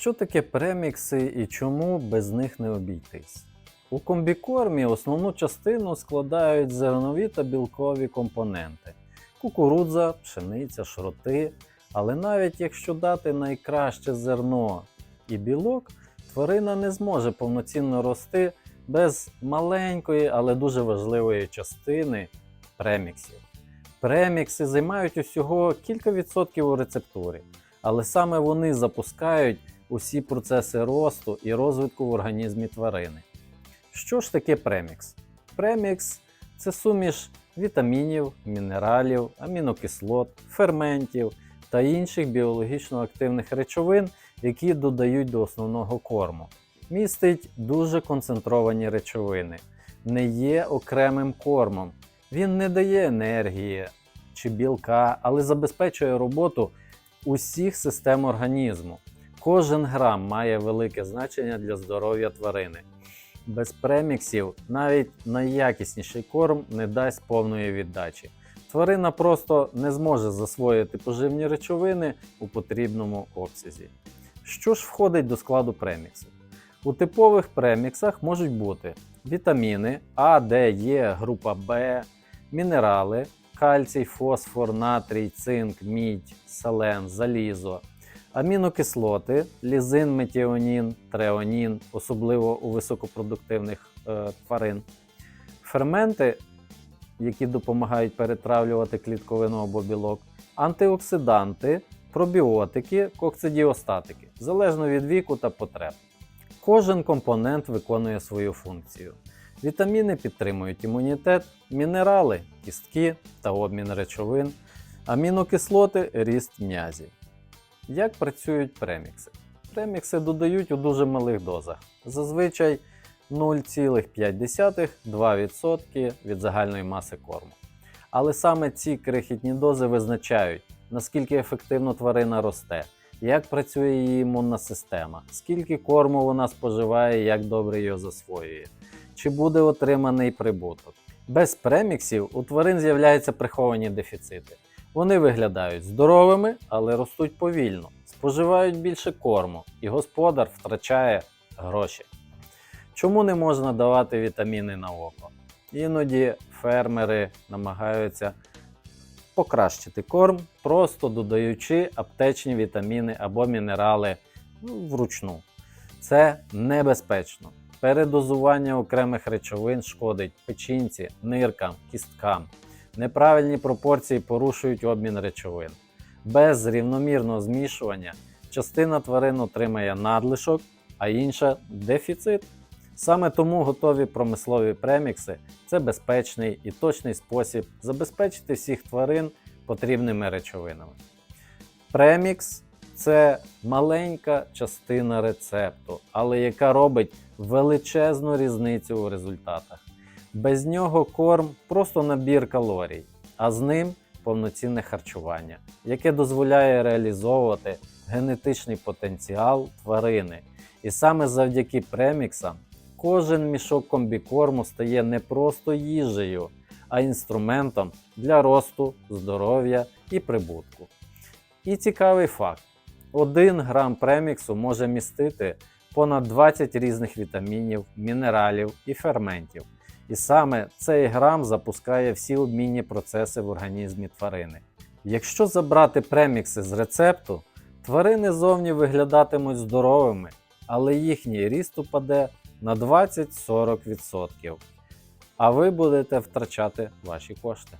Що таке премікси і чому без них не обійтись? У комбікормі основну частину складають зернові та білкові компоненти: кукурудза, пшениця, шроти. Але навіть якщо дати найкраще зерно і білок, тварина не зможе повноцінно рости без маленької, але дуже важливої частини преміксів. Премікси займають усього кілька відсотків у рецептурі, але саме вони запускають усі процеси росту і розвитку в організмі тварини. Що ж таке премікс? Премікс це суміш вітамінів, мінералів, амінокислот, ферментів та інших біологічно активних речовин, які додають до основного корму. Містить дуже концентровані речовини, не є окремим кормом. Він не дає енергії чи білка, але забезпечує роботу усіх систем організму. Кожен грам має велике значення для здоров'я тварини. Без преміксів навіть найякісніший корм не дасть повної віддачі. Тварина просто не зможе засвоїти поживні речовини у потрібному обсязі. Що ж входить до складу преміксів? У типових преміксах можуть бути вітаміни А, Д, Е, група Б, мінерали, кальцій, фосфор, натрій, цинк, мідь, селен, залізо, амінокислоти, лізин, метіонін, треонін, особливо у високопродуктивних е, тварин, ферменти, які допомагають перетравлювати клітковину або білок, антиоксиданти, пробіотики, кокцидіостатики, залежно від віку та потреб. Кожен компонент виконує свою функцію. Вітаміни підтримують імунітет, мінерали кістки та обмін речовин, амінокислоти ріст м'язів. Як працюють премікси? Премікси додають у дуже малих дозах, зазвичай 0,5-2% від загальної маси корму. Але саме ці крихітні дози визначають, наскільки ефективно тварина росте, як працює її імунна система, скільки корму вона споживає, як добре його засвоює, чи буде отриманий прибуток. Без преміксів у тварин з'являються приховані дефіцити. Вони виглядають здоровими, але ростуть повільно, споживають більше корму, і господар втрачає гроші. Чому не можна давати вітаміни на око? Іноді фермери намагаються покращити корм, просто додаючи аптечні вітаміни або мінерали ну, вручну. Це небезпечно. Передозування окремих речовин шкодить печінці, ниркам, кісткам. Неправильні пропорції порушують обмін речовин. Без рівномірного змішування частина тварин отримає надлишок, а інша дефіцит. Саме тому готові промислові премікси це безпечний і точний спосіб забезпечити всіх тварин потрібними речовинами. Премікс це маленька частина рецепту, але яка робить величезну різницю у результатах. Без нього корм просто набір калорій, а з ним повноцінне харчування, яке дозволяє реалізовувати генетичний потенціал тварини. І саме завдяки преміксам кожен мішок комбікорму стає не просто їжею, а інструментом для росту, здоров'я і прибутку. І цікавий факт: 1 грам преміксу може містити понад 20 різних вітамінів, мінералів і ферментів. І саме цей грам запускає всі обмінні процеси в організмі тварини. Якщо забрати премікси з рецепту, тварини зовні виглядатимуть здоровими, але їхній ріст упаде на 20-40%. А ви будете втрачати ваші кошти.